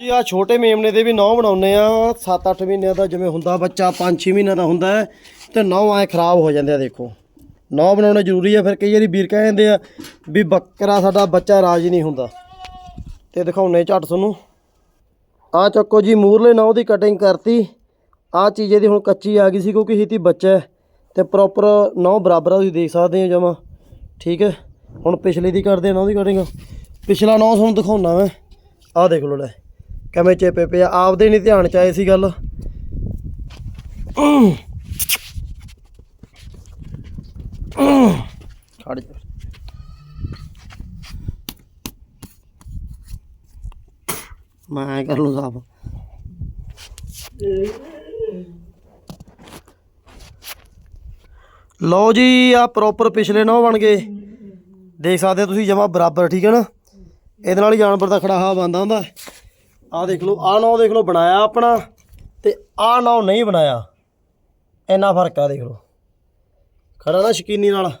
ਜੀ ਆ ਛੋਟੇ ਮੇਮਨੇ ਦੇ ਵੀ ਨੌ ਬਣਾਉਨੇ ਆ। 7-8 ਮਹੀਨਿਆਂ ਦਾ ਜਿਵੇਂ ਹੁੰਦਾ ਬੱਚਾ 5-6 ਮਹੀਨਿਆਂ ਦਾ ਹੁੰਦਾ ਹੈ ਤੇ ਨੌ ਐ ਖਰਾਬ ਹੋ ਜਾਂਦੇ ਆ, ਦੇਖੋ। ਨੌ ਬਣਾਉਣੇ ਜ਼ਰੂਰੀ ਆ, ਫਿਰ ਕਈ ਵਾਰੀ ਵੀਰ ਕਹਿ ਜਾਂਦੇ ਆ ਵੀ ਬੱਕਰਾ ਸਾਡਾ ਬੱਚਾ ਰਾਜ ਨਹੀਂ ਹੁੰਦਾ। ਤੇ ਦਿਖਾਉਨੇ ਝੱਟ ਤੁਹਾਨੂੰ। ਆ ਚੱਕੋ ਜੀ, ਮੂਰਲੇ ਨੌ ਦੀ ਕਟਿੰਗ ਕਰਤੀ। ਆ ਚੀਜ਼ ਇਹਦੀ ਹੁਣ ਕੱਚੀ ਆ ਗਈ ਸੀ, ਕਿਉਂਕਿ ਹੀਤੀ ਬੱਚਾ ਹੈ। ਤੇ ਪ੍ਰੋਪਰ ਨੌ ਬਰਾਬਰ ਆ, ਤੁਸੀਂ ਦੇਖ ਸਕਦੇ ਹੋ ਜਮਾ। ਠੀਕ ਹੈ? ਹੁਣ ਪਿਛਲੇ ਦੀ ਕਰਦੇ ਆ ਨੌ ਦੀ ਕਟਿੰਗ ਪਿਛਲਾ ਨੌ ਤੁਹਾਨੂੰ ਦਿਖਾਉਣਾ ਮੈਂ। ਆਹ ਦੇਖ ਲਓ ਲੈ। ਕਿਵੇਂ ਚੇਪੇ ਪਿਆ ਆਪਦੇ ਨਹੀਂ ਧਿਆਨ ਚ ਆਏ ਸੀ ਗੱਲ। ਖੜ ਜਾ। ਮੈਂ ਕਰ ਲੂ ਸਾਫ਼। ਲਓ ਜੀ, ਆ ਪ੍ਰੋਪਰ ਪਿਛਲੇ ਨੌ ਬਣ ਗਏ। ਦੇਖ ਸਕਦੇ ਤੁਸੀਂ ਜਮਾ ਬਰਾਬਰ, ਠੀਕ ਹੈ ਨਾ? ਇਹਦੇ ਨਾਲ ਹੀ ਜਾਨਵਰ ਦਾ ਖੜਾ ਹਾ ਬੰਦਾ ਹੁੰਦਾ। ਆਹ ਦੇਖ ਲਓ, ਆਹ ਨੌ ਦੇਖ ਲਓ, ਬਣਾਇਆ ਆਪਣਾ ਤੇ ਆਹ ਨੌ ਨਹੀਂ ਬਣਾਇਆ। ਇੰਨਾ ਫ਼ਰਕ ਆ ਦੇਖ ਲਓ। ਖੜਾ ਨਾ ਸ਼ਕੀਨੀ ਨਾਲ।